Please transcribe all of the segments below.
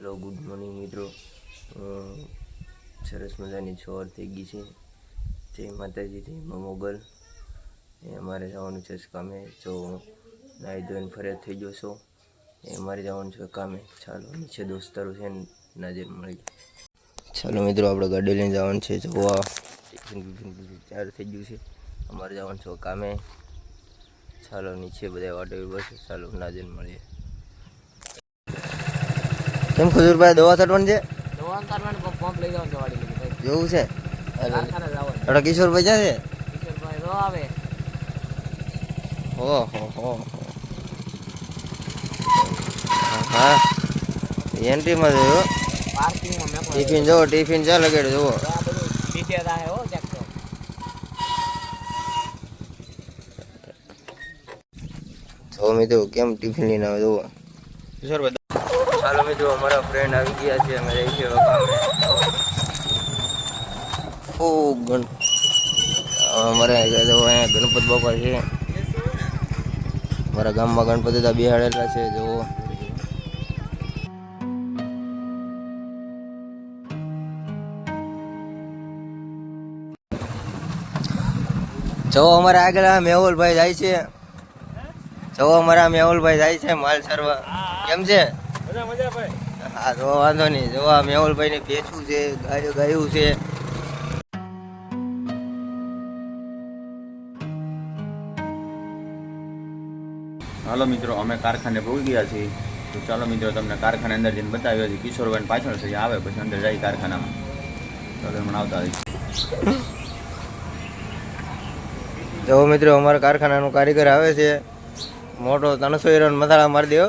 Hello, good morning મિત્રો. સરસ મજાની છોર થઈ ગઈ છે. જય માતાજી, જય મા મોગલ. એ અમારે જવાનું છે કામે. જો, નાહી ધોઈને ફરિયાદ થઈ ગયો છો, એ અમારે જવાનું છે કામે. ચાલો, નીચે દોસ્તારો છે નજર મળી ચાલો મિત્રો, આપણે ગાડી લઈને જવાનું છે. જોવા ચાલુ થઈ ગયું છે. અમારે જવાનું છે કામે. ચાલો, નીચે બધા વાટો બસ. ચાલો નાજન મળીએ કેમ ખજૂરભાઈ દવા છાંટવાની છે? દવા પંપ લઈ જવાનું જોવું છે? જવાનું કિશોરભાઈ ક્યાં છે? કિશોરભાઈ રો આવે. ઓહો હો હા. એન્ટ્રીમાં જોયો ટિફિન જોવો ટિફિન ચા લગાડ્યો જુઓ. જો મિત્રો કેમ ટિફિન લઈને આવે જુઓ. કિશોરભાઈ ચાલો મિત્રો, અમારા ફ્રેન્ડ આવી ગયા છે, અમે રહી છે ઓ, ગણ અમારે અહીંયા ગણપત બાપા છે. અમારા ગામમાં ગણપતિ તો બિહાડેલા છે જો જવો અમારા આગળ મેહુલભાઈ જાય છે. જવો અમારા મેહુલભાઈ જાય છે માલ સરવા. કેમ છે? હા તો વાંધો નહીં. જોવા આ મેહુલભાઈ ને ભેચું છે ગાયું ગાયું છે. હાલો મિત્રો અમે કારખાને પહોંચી ગયા છીએ. તો ચાલો મિત્રો તમને કારખાને અંદર જઈને બતાવ્યો છે કિશોરભાઈ પાછળ છે આવે પછી અંદર જાય કારખાનામાં. ચાલો આવતા હોય જો મિત્રો અમારા કારખાનાનો કારીગર આવે છે. મોટો ત્રણસો હીરો મથાળા મારી દેવો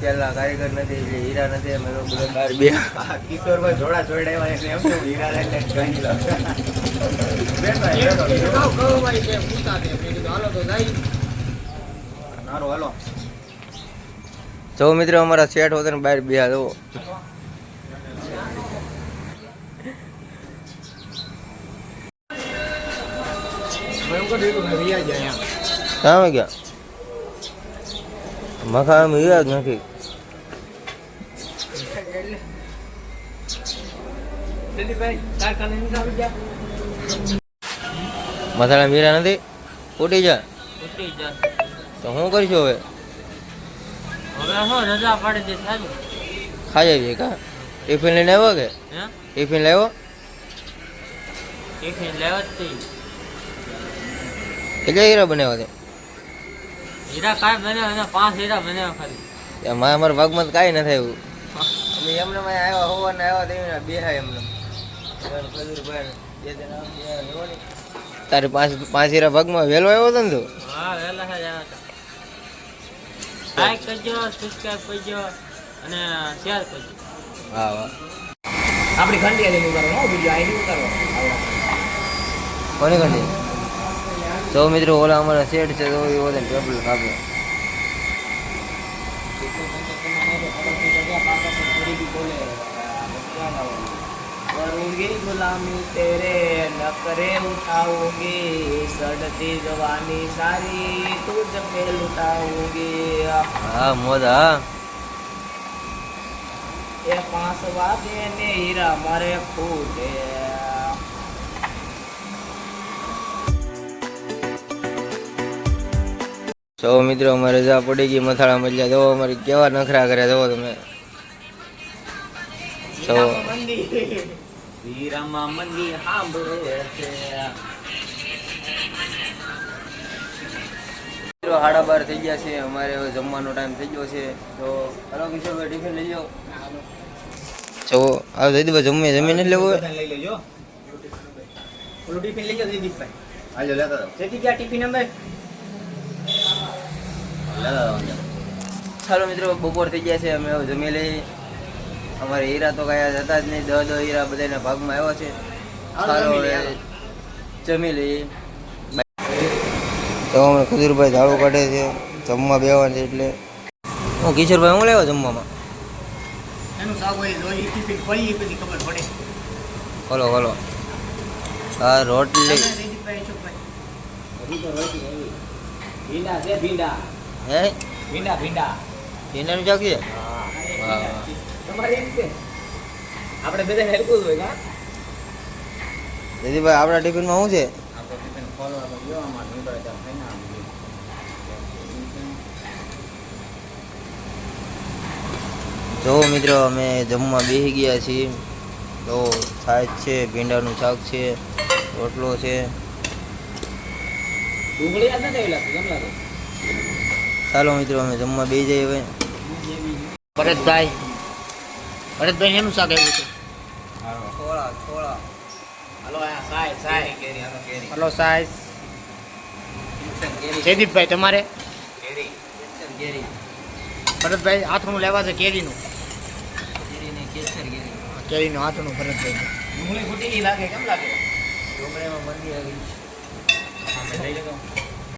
પેલા કારીગર નથી એટલે હીરા નથી અમે લોકો બહાર બે કિશોરભાઈ જોડા જોડાવ્યા એટલે એમ તો હીરા એટલે કહી લો જાઉં કહું ભાઈ કે પૂછા દે મેં કીધું હાલો તો જાય. સારું હાલો. જો મિત્રો અમારા શેઠ હોતા બહાર બે જવો મેં એમ કહ્યું કે રિયા જાય એમ. કામે ગયા? મખા મળ્યા જ નથી. મસાલા મીરા નથી? ફૂટી જા. તો શું કરીશું હવે? ખાઈ જઈએ કા? ટિફિન લઈને આવ્યો કે? ટિફિન લાવ્યો ટિફિન લેવા જ તી કેટલા છે હીરા કાંઈ બન્યો અને પાંચ હીરા બને ખાલી. મારા અમારા ભાગમાં તો કાંઈ ન આવ્યું. અમે એમને માં આવ્યા હોવાને આવ્યા તેમને બે એમને તારે પાંચ પાંચ હીરા ભાગમાં વહેલો આવ્યો હતો ને તું? હા વહેલા જ આવ્યા હતા. લાઈક કરજો સબસ્ક્રાઇબ કરજો અને શેર કરજો. હા વાહ આપણી ઘંટી આજે ઉતારો હો બીજો આઈડી ઉતારો કોની કંડી તો મિત્રો ઓલા અમારા શેઠ છે તો એ બધા ટેબલ કાપે करूंगी गुलामी तेरे न करे उठाऊंगी सड़ती जवानी सारी तुझ पे लुटाऊंगी હા મોદા ये पांच वादे ने हीरा मारे फूटे તો મિત્રો અમારે જા પડી ગઈ મથાળા મજ્યા જો અમારે કેવા નખરા કર્યા જવો તમે? તો સાડા બાર થઈ ગયા છે. અમારે હવે જમવાનો ટાઈમ થઈ ગયો છે. તો હલો કિશોરભાઈ ટિફિન લઈ જાઓ જો આ દે જમીએ જમીને લેવું? હોય? લઈ લેજો. ઓલું ટિફિન લઈ જાઓ દિલીપભાઈ હાલો લેતા જાઓ. જેથી ગયા ટિફિન અંદર. ચાલો મિત્રો બપોર થઈ ગયા છે અમે હવે જમી લઈ અમારે હીરા તો કયા હતા જ નહીં. દહ દહ હીરા બધાના ભાગમાં આવ્યા છે. સારો ચાલો જમી લઈએ, હવે જમી લઈએ. તો અમે ખજૂરભાઈ ઝાડુ કાઢે છે જમવા બેવાનું છે એટલે. હું કિશોરભાઈ હું લેવા જમવામાં? એનું સાવ પછી ખબર પડે. ખોલો ખોલો આ રોટલી. ભીંડા છે ભીંડા. હે ભીંડા ભીંડા ટીનાનું શાક છે હા તમારે એમ છે આપણે બધા હેરકું હોય કા જયદીપભાઈ આપણા ટિફિનમાં શું છે આપણો ટિફિન ખોલવાનો લેવામાં નીકળે ત્યાં ખાઈને આવી જો મિત્રો અમે જમવા બેસી ગયા છીએ. તો છાશ છે ભીંડાનું શાક છે રોટલો છે. ચાલો મિત્રો અમે જમવા બે જઈએ હવે. ભરતભાઈ ભરતભાઈ એમ શાક આવ્યું છે? છોળા હલો સાઈઝ હલો જયદીપભાઈ તમારે? ભરતભાઈ હાથનું લેવા છે કેરીનું? કેરીનું હાથનું ભરતભાઈ. ડુંગળી ફૂટી લાગે કેમ લાગે? ડુંગળીમાં મંદી આવી